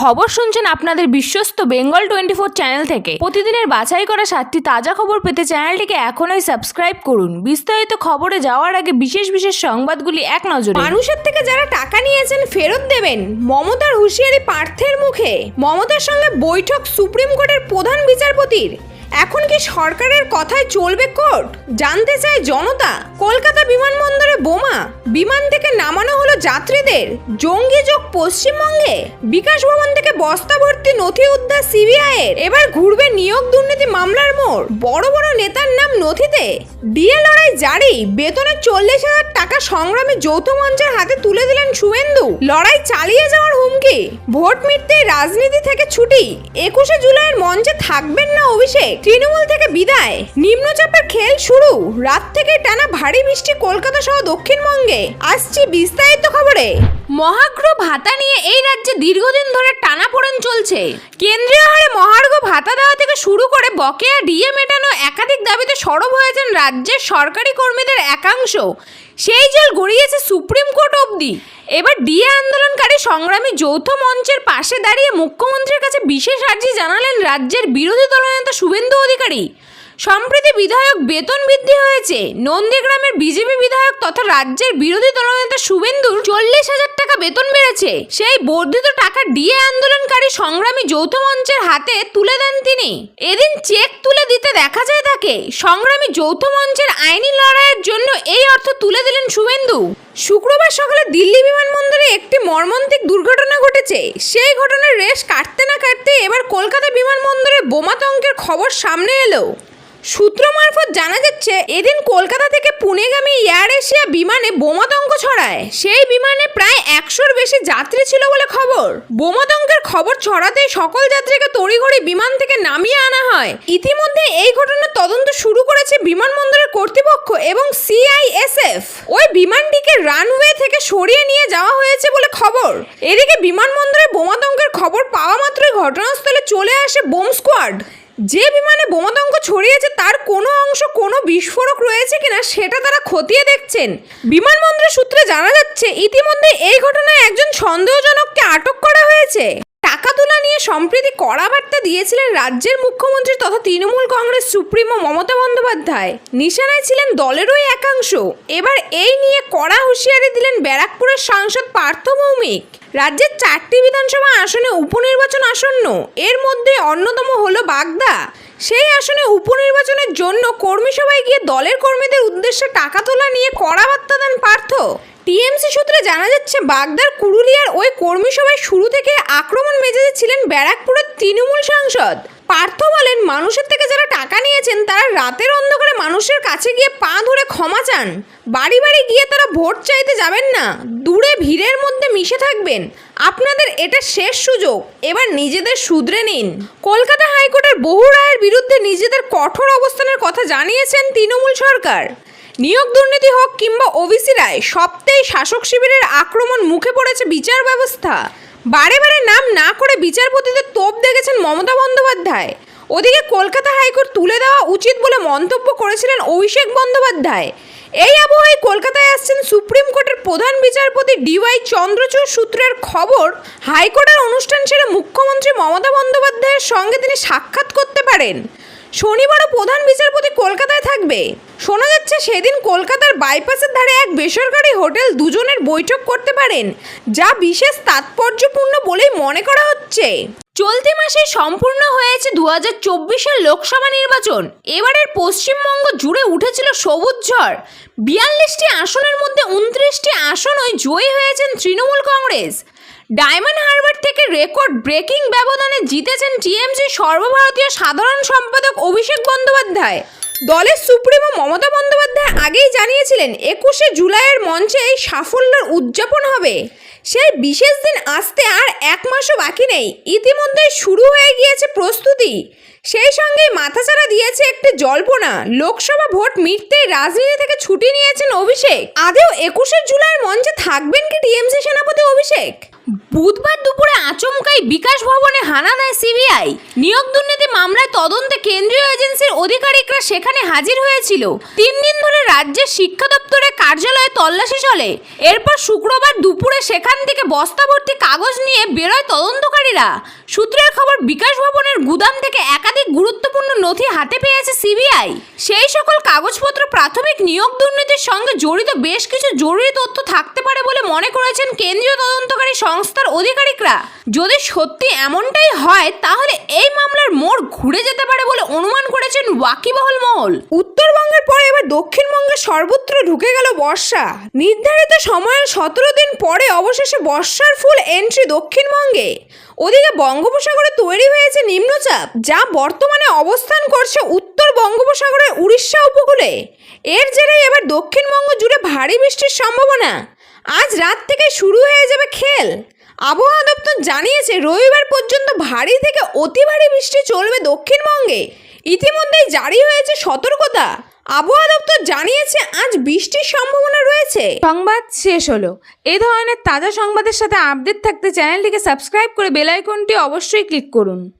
খবর শুনছেন আপনাদের বিশ্বস্ত বেঙ্গল টোয়েন্টি ফোর চ্যানেল থেকে। প্রতিদিনের বাছাই করা সাতটি তাজা খবর পেতে চ্যানেলটিকে এখনই সাবস্ক্রাইব করুন। বিস্তারিত খবরে যাওয়ার আগে বিশেষ বিশেষ সংবাদগুলি এক নজরে। মানুষের থেকে যারা টাকা নিয়েছেন ফেরত দেবেন, মমতার হুঁশিয়ারি পার্থের মুখে। মমতার সঙ্গে বৈঠক সুপ্রিম কোর্টের প্রধান বিচারপতির। এখন কি সরকারের কথায় চলবে কোর্ট? জানতে চায় জনতা। কলকাতা বিমানবন্দরে বোমা। বিমান থেকে নামানো হলো যাত্রীদের। জঙ্গি যোগ পশ্চিমবঙ্গে। বিকাশ ভবন থেকে বস্তা ভর্তি নথি উদ্ধার সিবিআই এর এবার ঘুরবে নিয়োগ দুর্নীতি মামলার মোড়। বড় বড় নেতার নাম নথিতে। ডিএ লড়াই জারি। বেতনের চল্লিশ হাজার টাকা সংগ্রামী যৌথ মঞ্চের হাতে তুলে দিলেন শুভেন্দু। লড়াই চালিয়ে যাওয়ার হুমকি। ভোট মিটতে রাজনীতি থেকে ছুটি। একুশে জুলাইয়ের মঞ্চে থাকবেন না অভিষেক। তৃণমূল থেকে বিদায়। নিম্নচাপের খেল শুরু। রাত থেকে টানা ভারী বৃষ্টি কলকাতা সহ দক্ষিণবঙ্গে। আসছি বিস্তারিত খবরে। মহাগ্র ভাতা নিয়ে এই রাজ্যে দীর্ঘদিন ধরে টানাপোড়েন চলছে। কেন্দ্রীয় হারে মহার্ঘ ভাতা দেওয়া থেকে শুরু করে বকেয়া ডিএ মেটানো একাধিক দাবিতে সরব হয়েছেন রাজ্যের সরকারি কর্মীদের একাংশ। সেই জল গড়িয়েছে সুপ্রিম কোর্ট অবধি। এবার ডিএ আন্দোলনকারী সংগ্রামী যৌথ মঞ্চের পাশে দাঁড়িয়ে মুখ্যমন্ত্রীর কাছে বিশেষ আর্জি জানালেন রাজ্যের বিরোধী দলনেতা শুভেন্দু অধিকারী। সম্প্রতি বিধায়ক বেতন বৃদ্ধি হয়েছে। নন্দীগ্রামের বিজেপি বিধায়ক তথা রাজ্যের বিরোধী দলনেতা শুভেন্দুর চল্লিশ হাজার টাকা বেতন বেড়েছে। সেই বর্ধিত টাকা ডিএ আন্দোলনকারী সংগ্রামী যৌথ মঞ্চের হাতে তুলে দেন তিনি। এদিন চেক তুলে দিতে দেখা যায় তাকে। সংগ্রামী যৌথ মঞ্চের আইনি লড়াইয়ের জন্য এই অর্থ তুলে দিলেন শুভেন্দু। শুক্রবার সকালে দিল্লি বিমানবন্দরে একটি মর্মান্তিক দুর্ঘটনা ঘটেছে। সেই ঘটনার রেশ কাটতে না কাটতে এবার কলকাতা বিমানবন্দরে বোমাতঙ্কের খবর সামনে এলো। সূত্র মারফত জানা যাচ্ছে, এদিন কলকাতা থেকে পুনেগামী এয়ার এশিয়া বিমানে বোমাতঙ্ক ছড়ায়। সেই বিমানে প্রায় একশোর বেশি যাত্রী ছিল বলে খবর। বোমাতঙ্কের খবর ছড়াতেই সকল যাত্রীকে তড়িঘড়ি বিমান থেকে নামিয়ে আনা হয়। ইতিমধ্যে এই ঘটনার তদন্ত শুরু করেছে বিমানবন্দরের কর্তৃপক্ষ এবং সিআইএসএফ। ওই বিমানটিকে রানওয়ে থেকে সরিয়ে নিয়ে যাওয়া হয়েছে বলে খবর। এদিকে বিমানবন্দরে বোমাতঙ্কের খবর পাওয়া মাত্রই ঘটনাস্থলে চলে আসে বোম স্কোয়াড। যে বিমানে বোমাতঙ্ক ছড়িয়েছে, তার কোনো অংশ, কোনো বিস্ফোরক রয়েছে কিনা সেটা তারা খতিয়ে দেখছেন। বিমানবন্দরের সূত্রে জানা যাচ্ছে, ইতিমধ্যে এই ঘটনায় একজন সন্দেহজনককে আটক করা হয়েছে। টাকা নিয়ে সম্প্রীতি কড়া বার্তা দিয়েছিলেন রাজ্যের মুখ্যমন্ত্রী তথা তৃণমূল কংগ্রেস সুপ্রিমো মমতা বন্দ্যোপাধ্যায়। নিশানায় ছিলেন দলেরই একাংশ। এবার এই নিয়ে কড়া হুঁশিয়ারি দিলেন ব্যারাকপুরের সাংসদ পার্থ ভৌমিক রাজ্যের চারটি বিধানসভা আসনে উপনির্বাচন আসন্ন। এর মধ্যে অন্যতম হলো বাগদা। সেই আসনে উপনির্বাচনের জন্য কর্মী সভায় গিয়ে দলের কর্মীদের উদ্দেশ্যে টাকা তোলা নিয়ে কড়া বার্তা দেন পার্থ। টিএমসি সূত্রে জানা যাচ্ছে, বাগদার, কুরুলিয়ার ওই কর্মী সভায় শুরু থেকে আক্রমণ মেজাজে ছিলেন ব্যারাকপুরের তৃণমূল সাংসদ। পার্থ বলেন, মানুষের থেকে যারা টাকা নিয়েছেন, তারা রাতের অন্ধকারে মানুষের কাছে গিয়ে পা ধরে ক্ষমা চান। বাড়ি বাড়ি গিয়ে তারা ভোট চাইতে যাবেন না। দূরে ভিড়ের মধ্যে মিশে থাকবেন। আপনাদের এটা শেষ সুযোগ। এবার নিজেদের শুধরে নিন। কলকাতা হাইকোর্টের বহু রায়ের বিরুদ্ধে নিজেদের কঠোর অবস্থানের কথা জানিয়েছেন তৃণমূল সরকার। নিয়োগ দুর্নীতি হোক কিংবা ওবিসি রায়, সপ্তাহে শাসক শিবিরের আক্রমণ মুখে পড়েছে বিচার ব্যবস্থা। বারে বারে নাম না করে বিচারপতিদের তোপ দেখেছেন মমতা বন্দ্যোপাধ্যায়। ওদিকে কলকাতা হাইকোর্ট তুলে দেওয়া উচিত বলে মন্তব্য করেছিলেন অভিষেক বন্দ্যোপাধ্যায়। এই আবহাওয়ায় কলকাতায় আসছেন সুপ্রিম কোর্টের প্রধান বিচারপতি ডিওয়াই চন্দ্রচূড় সূত্রের খবর, হাইকোর্টের অনুষ্ঠান সেরে মুখ্যমন্ত্রী মমতা বন্দ্যোপাধ্যায়ের সঙ্গে তিনি সাক্ষাৎ করতে পারেন। শনিবারও প্রধান বিচারপতি কলকাতায় থাকবে। শোনা যাচ্ছে সেদিন কলকাতার বাইপাসের ধারে এক বেসরকারি হোটেল দুজনের বৈঠক করতে পারেন, যা বিশেষ তাৎপর্যপূর্ণ বলেই মনে করা হচ্ছে। চলতি মাসে সম্পূর্ণ হয়েছে দু হাজার চব্বিশের লোকসভা নির্বাচন। এবারের পশ্চিমবঙ্গ জুড়ে উঠেছিল সবুজ ঝড়। বিয়াল্লিশটি আসনের মধ্যে উনত্রিশটি আসনই জয়ী হয়েছেন তৃণমূল কংগ্রেস। ডায়মন্ড হারবার থেকে রেকর্ড ব্রেকিং ব্যবধানে জিতেছেন টিএমসি সর্বভারতীয় সাধারণ সম্পাদক অভিষেক বন্দ্যোপাধ্যায়। দলের সুপ্রিমো মমতা বন্দ্যোপাধ্যায় আগেই জানিয়েছিলেন, একুশে জুলাইয়ের মঞ্চে এই সাফল্যের উদযাপন হবে। সেই বিশেষ দিন আসতে আর এক মাসও বাকি নেই। ইতিমধ্যে শুরু হয়ে গিয়েছে প্রস্তুতি। সেই সঙ্গে মাথাচাড়া দিয়েছে একটি জল্পনা। লোকসভা ভোট মিটতেই রাজনীতি থেকে ছুটি নিয়েছেন অভিষেক। আদেও একুশে জুলাইয়ের মঞ্চে থাকবেন কি টিএমসি সেনাপতি অভিষেক? বুধবার দুপুরে আচমকাই বিকাশ ভবনে হানা দেয় সিবিআই। নিয়োগ দুর্নীতি মামলায় তদন্তে কেন্দ্রীয় এজেন্সির অধিকারিকরা সেখানে হাজির হয়েছিল। তিন দিন ধরে রাজ্যের শিক্ষা দপ্তরের কার্যালয়ে তল্লাশি চলে। এরপর শুক্রবার দুপুরে সেখান থেকে বস্তা ভর্তি কাগজ নিয়ে বেরোয় তদন্তকারীরা। সূত্রের খবর, বিকাশ ভবনের গুদাম থেকে একাধিক গুরুত্বপূর্ণ নথি হাতে পেয়েছে সিবিআই। সেই সকল কাগজপত্র প্রাথমিক নিয়োগ দুর্নীতির সঙ্গে জড়িত বেশ কিছু জরুরি তথ্য থাকতে পারে বলে মনে করেছেন কেন্দ্রীয় তদন্তকারী সংস্থার আধিকারিকরা যদি সত্যি এমনটাই হয়, তাহলে এই মামলার মোড় ঘুরে যেতে পারে বলে অনুমান করেছেন ওয়াকিবহল মহল। উত্তরবঙ্গের পরে এবার দক্ষিণবঙ্গে সর্বত্র ঢুকে গেল বর্ষা। নির্ধারিত সময়ের সতেরো দিন পরে অবশেষে বর্ষার ফুল এন্ট্রি দক্ষিণবঙ্গে। ওদিকে বঙ্গোপসাগরে তৈরি হয়েছে নিম্নচাপ, যা বর্তমানে অবস্থান করছে উত্তর বঙ্গোপসাগরের উড়িষ্যা উপকূলে। এর জেরেই এবার দক্ষিণবঙ্গ জুড়ে ভারী বৃষ্টির সম্ভাবনা। আজ রাত থেকে শুরু হয়ে যাবে খেল। আবহাওয়া দপ্তর জানিয়েছে, রবিবার পর্যন্ত ভারী থেকে অতি ভারী বৃষ্টি চলবে দক্ষিণবঙ্গে। ইতিমধ্যেই জারি হয়েছে সতর্কতা। আবহাওয়া দপ্তর জানিয়েছে, আজ বৃষ্টির সম্ভাবনা রয়েছে। সংবাদ শেষ হলো। এই ধরনের তাজা সংবাদের সাথে আপডেট থাকতে চ্যানেলটিকে সাবস্ক্রাইব করে বেল আইকনটি অবশ্যই ক্লিক করুন।